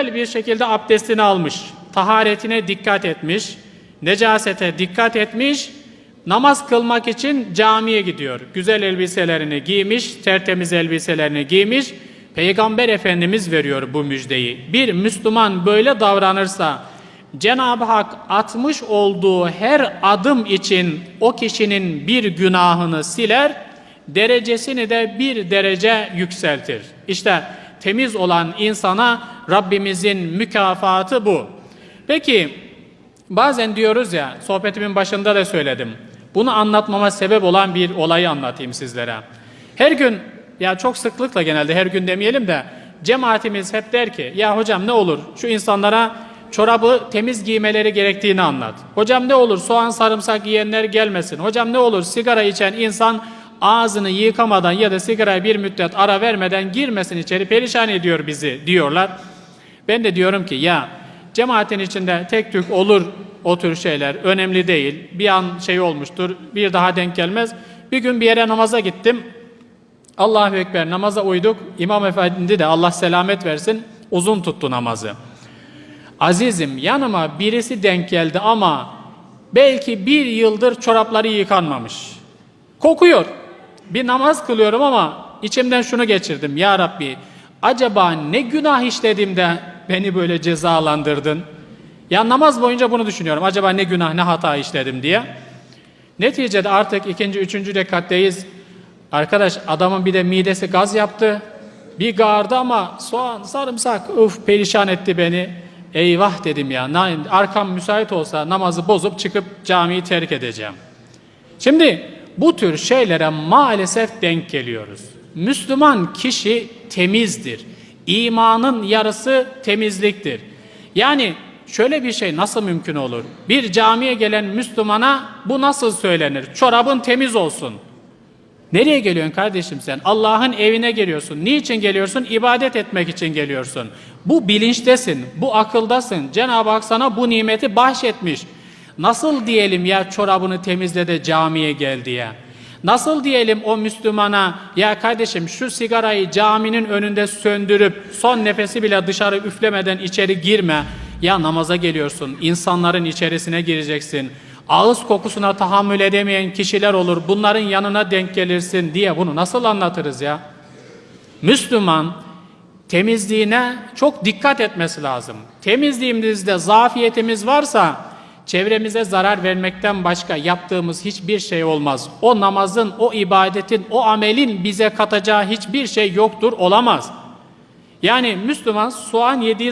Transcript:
güzel bir şekilde abdestini almış, taharetine dikkat etmiş, necasete dikkat etmiş, namaz kılmak için camiye gidiyor. Güzel elbiselerini giymiş, tertemiz elbiselerini giymiş. Peygamber Efendimiz veriyor bu müjdeyi. Bir Müslüman böyle davranırsa Cenab-ı Hak atmış olduğu her adım için o kişinin bir günahını siler, derecesini de bir derece yükseltir. İşte temiz olan insana Rabbimizin mükafatı bu. Peki bazen diyoruz ya, sohbetimin başında da söyledim. Bunu anlatmama sebep olan bir olayı anlatayım sizlere. Her gün, ya çok sıklıkla genelde her gün demeyelim de, cemaatimiz hep der ki, ya hocam ne olur şu insanlara çorabı temiz giymeleri gerektiğini anlat. Hocam ne olur soğan sarımsak yiyenler gelmesin. Hocam ne olur sigara içen insan ağzını yıkamadan ya da sigaraya bir müddet ara vermeden girmesin içeri perişan ediyor bizi diyorlar. Ben de diyorum ki ya cemaatin içinde tek tük olur o tür şeyler önemli değil. Bir an şey olmuştur bir daha denk gelmez. Bir gün bir yere namaza gittim. Allahu Ekber namaza uyduk. İmam Efendi de Allah selamet versin uzun tuttu namazı. Azizim yanıma birisi denk geldi ama belki bir yıldır çorapları yıkanmamış. Kokuyor. Bir namaz kılıyorum ama içimden şunu geçirdim. Ya Rabbi acaba ne günah işledim de beni böyle cezalandırdın? Ya namaz boyunca bunu düşünüyorum. Acaba ne günah ne hata işledim diye. Neticede artık ikinci, üçüncü rekatteyiz. Arkadaş adamın bir de midesi gaz yaptı. Bir gardı ama soğan, sarımsak uf perişan etti beni. Eyvah dedim ya. Arkam müsait olsa namazı bozup çıkıp camiyi terk edeceğim. Şimdi bu tür şeylere maalesef denk geliyoruz. Müslüman kişi temizdir. İmanın yarısı temizliktir. Yani şöyle bir şey nasıl mümkün olur? Bir camiye gelen Müslümana bu nasıl söylenir? Çorabın temiz olsun. Nereye geliyorsun kardeşim sen? Allah'ın evine geliyorsun. Niçin geliyorsun? İbadet etmek için geliyorsun. Bu bilinçtesin, bu akıldasın. Cenab-ı Hak sana bu nimeti bahşetmiş. Nasıl diyelim ya çorabını temizle de camiye gel diye? Nasıl diyelim o Müslümana ya kardeşim şu sigarayı caminin önünde söndürüp son nefesi bile dışarı üflemeden içeri girme. Ya namaza geliyorsun, insanların içerisine gireceksin. Ağız kokusuna tahammül edemeyen kişiler olur. Bunların yanına denk gelirsin diye bunu nasıl anlatırız ya? Müslüman temizliğine çok dikkat etmesi lazım. Temizliğimizde zafiyetimiz varsa çevremize zarar vermekten başka yaptığımız hiçbir şey olmaz. O namazın, o ibadetin, o amelin bize katacağı hiçbir şey yoktur, olamaz. Yani Müslüman soğan yediği